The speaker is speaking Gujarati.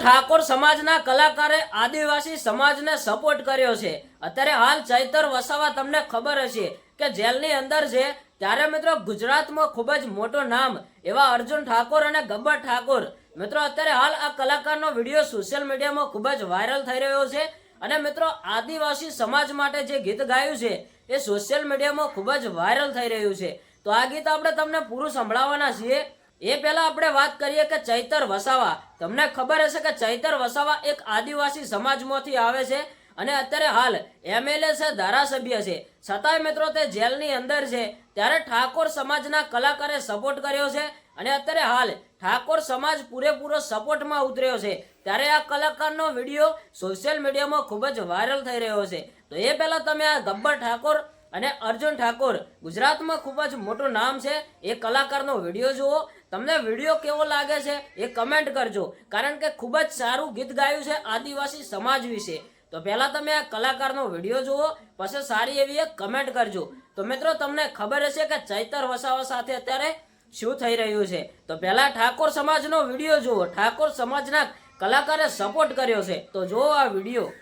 ઠાકોર સમાજના કલાકારે આદિવાસી સમાજને સપોર્ટ કર્યો છે. અત્યારે હાલ ચૈતર વસાવા તમને ખબર હશે કે જેલની અંદર છે. ત્યારે મિત્રો, ગુજરાતમાં ખૂબ જ મોટું નામ એવા અર્જુન ઠાકોર અને ગબ્બર ઠાકોર. મિત્રો, અત્યારે હાલ આ કલાકારનો વીડિયો સોશિયલ મીડિયામાં ખૂબ જ વાયરલ થઈ રહ્યો છે. અને મિત્રો, આદિવાસી સમાજ માટે જે ગીત ગાયું છે, એ સોશિયલ મીડિયામાં ખૂબ જ વાયરલ થઈ રહ્યું છે. તો આ ગીત આપણે તમને પૂરું સંભળાવવાના છીએ. એ પહેલા આપણે વાત કરીએ કે ચૈતર વસાવા. તમને ખબર હશે કે ચૈતર વસાવા એક આદિવાસી સમાજમાંથી આવે છે અને અત્યારે હાલ એમએલએ છે, ધારાસભ્ય છે. છતાંય મિત્રો તે જેલની અંદર છે. ત્યારે ઠાકોર સમાજના કલાકારે સપોર્ટ કર્યો છે અને અત્યારે હાલ ઠાકોર સમાજ પૂરેપૂરો સપોર્ટમાં ઉતર્યો છે. ત્યારે આ કલાકારનો વીડિયો સોશિયલ મીડિયામાં ખૂબ જ વાયરલ થઈ રહ્યો છે. તો એ પહેલા તમે આ ગબ્બર ઠાકોર અને અર્જુન ઠાકોર ગુજરાતમાં ખૂબ જ મોટું નામ છે. એ કલાકારનો વીડિયો જુઓ. તમને વીડિયો કેવો લાગે છે એ કમેન્ટ કરજો. કારણ કે ખૂબ જ સારું ગીત ગાયું છે આદિવાસી સમાજ વિશે. તો પહેલાં તમે આ કલાકારનો વીડિયો જુઓ, પછી સારી એવી એક કમેન્ટ કરજો. તો મિત્રો, તમને ખબર હશે કે ચૈતર વસાવા સાથે અત્યારે શું થઈ રહ્યું છે? તો પહેલાં ઠાકોર સમાજનો વીડિયો જુઓ. ઠાકોર સમાજના કલાકારે સપોર્ટ કર્યો છે. તો જુઓ આ વીડિયો.